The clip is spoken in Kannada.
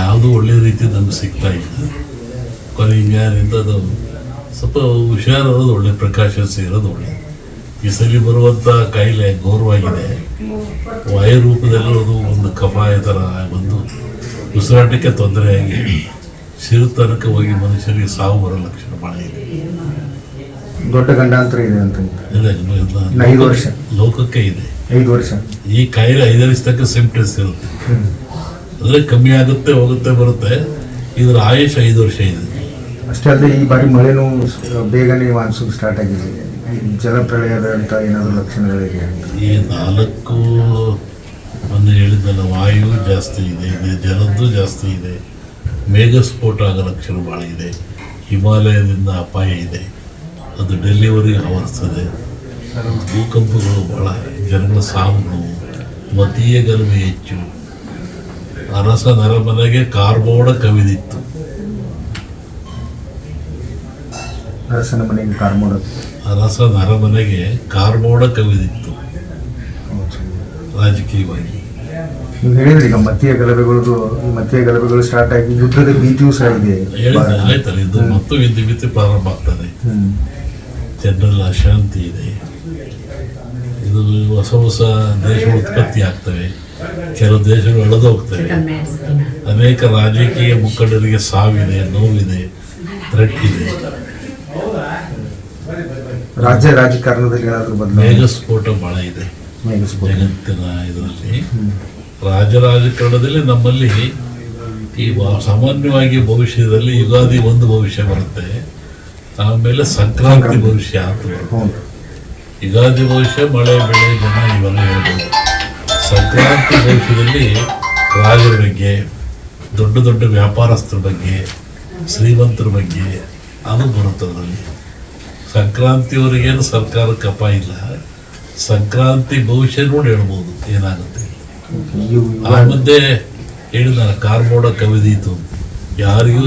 ಯಾವುದೂ ಒಳ್ಳೆ ರೀತಿ ನಮ್ಗೆ ಸಿಗ್ತಾ ಇಲ್ಲ ಕೊನೆ ಯಾರಿಂದ ಅದು ಸ್ವಲ್ಪ ಹುಷಾರಿರೋದು ಒಳ್ಳೆ ಪ್ರಕಾಶ ಸೇರೋದು ಒಳ್ಳೆ. ಈ ಸರಿ ಬರುವಂಥ ಕಾಯಿಲೆ ಗೌರವಾಗಿದೆ ವಾಯು ರೂಪದಲ್ಲಿ ಅದು ಒಂದು ಕಫಾಯ ಥರ ಬಂದು ಉಸಿರಾಟಕ್ಕೆ ತೊಂದರೆಯಾಗಿ ಸಿರುತನಕ ಹೋಗಿ ಮನುಷ್ಯರಿಗೆ ಸಾವು ಬರೋ ಲಕ್ಷಣ ಭಾಳ ಇದೆ. ದೊಡ್ಡ ಗಂಡಾಂತರ ಇದೆ ಅಂತ ಇಲ್ಲ, ಇಲ್ಲ, ಇಲ್ಲ. ಐದು ವರ್ಷ. ಲೋಕಕ್ಕೆ ಇದೆ. ಐದು ವರ್ಷ. ಈ ಕಾಯಿಲೆ ಐದರಿಸ್ತಕ್ಕ ತನಕ ಸಿಂಪ್ಟಮ್ಸ್ ಇರುತ್ತೆ. ಅಂದರೆ ಕಮ್ಮಿ ಆಗುತ್ತೆ ಹೋಗುತ್ತೆ ಬರುತ್ತೆ. ಇದರ ಆಯುಷ್ ಐದು ವರ್ಷ ಇದೆ. ಅಷ್ಟೇ ಅಲ್ಲದೆ ಈ ಬಾರಿ ಮಳೆನೂ ಬೇಗನೆ ಮಾನ್ಸೂನ್ ಸ್ಟಾರ್ಟ್ ಆಗಿದೆ. ಜಲಪ್ರಳಯದಂಥ ಏನಾದರೂ ಲಕ್ಷಣಗಳಿದೆ ಈ ನಾಲ್ಕು ಒಂದು ಹೇಳಿದ್ದಲ್ಲ ವಾಯು ಜಾಸ್ತಿ ಇದೆ ಇದೆ ಜಲದ್ದು ಜಾಸ್ತಿ ಇದೆ. ಮೇಘಸ್ಫೋಟ ಆಗೋ ಲಕ್ಷಣ ಭಾಳ ಇದೆ. ಹಿಮಾಲಯದಿಂದ ಅಪಾಯ ಇದೆ. ಅದು ಡೆಲ್ಲಿವರೆಗೆ ಆವರಿಸ್ತದೆ ಭೂಕಂಪಗಳು ಭಾಳ ಜನಗಳ ಸಾವು ಮತೀಯ ಗಲಭೆ ಹೆಚ್ಚು. ಅರಸ ನರಮನೆಗೆ ಕಾರ್ಬೋಡ ಕವಿದಿತ್ತು. ಅರಸನ ಮನೆಗೆ ಕಾರ್ಮೋಡ ಅರಸ ನರಮನೆಗೆ ಕಾರ್ಬೋಡ ಕವಿದಿತ್ತು. ರಾಜಕೀಯವಾಗಿ. ನೀವು ಹೇಳಿದ್ರಿ ಈಗ ಮತೀಯ ಗಲಭೆಗಳದು ಮತೀಯ ಗಲಭೆಗಳು ಸ್ಟಾರ್ಟ್ ಆಗಿ ಯುದ್ಧದ ಭೀತಿಯೂ ಸಹ ಇದೆ. ಆಯ್ತಲ್ಲ ಇದು ಮತ್ತು ವಿದ್ಯುತ್ ಮಿತಿ ಪ್ರಾರಂಭ ಆಗ್ತದೆ. ಜನರಲ್ಲಿ ಅಶಾಂತಿ ಇದೆ. ಇದು ಹೊಸ ಹೊಸ ದೇಶ ಉತ್ಪತ್ತಿ ಆಗ್ತವೆ. ಕೆಲವು ದೇಶಗಳು ಎಳೆದು ಹೋಗ್ತವೆ. ಅನೇಕ ರಾಜಕೀಯ ಮುಖಂಡರಿಗೆ ಸಾವಿದೆ ನೋವಿದೆ ಥ್ರೆಟ್ ಇದೆ ರಾಜ್ಯ ರಾಜಕಾರಣದಲ್ಲಿ ಏನಾದರೂ ಬದಲಾವಣೆ? ಮೇಘಸ್ಫೋಟ ಬಹಳ ಇದೆ. ಜಗತ್ತಿನ ಇದರಲ್ಲಿ. ರಾಜ್ಯ ರಾಜಕಾರಣದಲ್ಲಿ ನಮ್ಮಲ್ಲಿ ಈ ಸಾಮಾನ್ಯವಾಗಿ ಭವಿಷ್ಯದಲ್ಲಿ ಯುಗಾದಿ ಒಂದು ಭವಿಷ್ಯ ಬರುತ್ತೆ. ಆಮೇಲೆ ಸಂಕ್ರಾಂತಿ ಭವಿಷ್ಯ ಅಂತ ಹೌದು. ಯುಗಾದಿ ಭವಿಷ್ಯ ಮಳೆ ಬೆಳೆ ಜನ ಇವೆಲ್ಲ ಹೇಳ್ಬೋದು. ಸಂಕ್ರಾಂತಿ ಭವಿಷ್ಯದಲ್ಲಿ ರಾಜರ ಬಗ್ಗೆ, ದೊಡ್ಡ ದೊಡ್ಡ ವ್ಯಾಪಾರಸ್ಥರ ಬಗ್ಗೆ, ಶ್ರೀಮಂತರ ಬಗ್ಗೆ ಅದು ಬರುತ್ತೆ ಅದರಲ್ಲಿ ಸಂಕ್ರಾಂತಿಯವರಿಗೇನು ಸರ್ಕಾರಕ್ಕೆ ಅಪ ಇಲ್ಲ. ಸಂಕ್ರಾಂತಿ ಭವಿಷ್ಯ ನೋಡಿ ಹೇಳ್ಬೋದು, ಏನಾಗುತ್ತೆ. ಆ ಮುಂದೆ ಹೇಳಿದ ಕಾರ್ಬೋಡ ಕವಿದೀತು ಯಾರಿಗೂ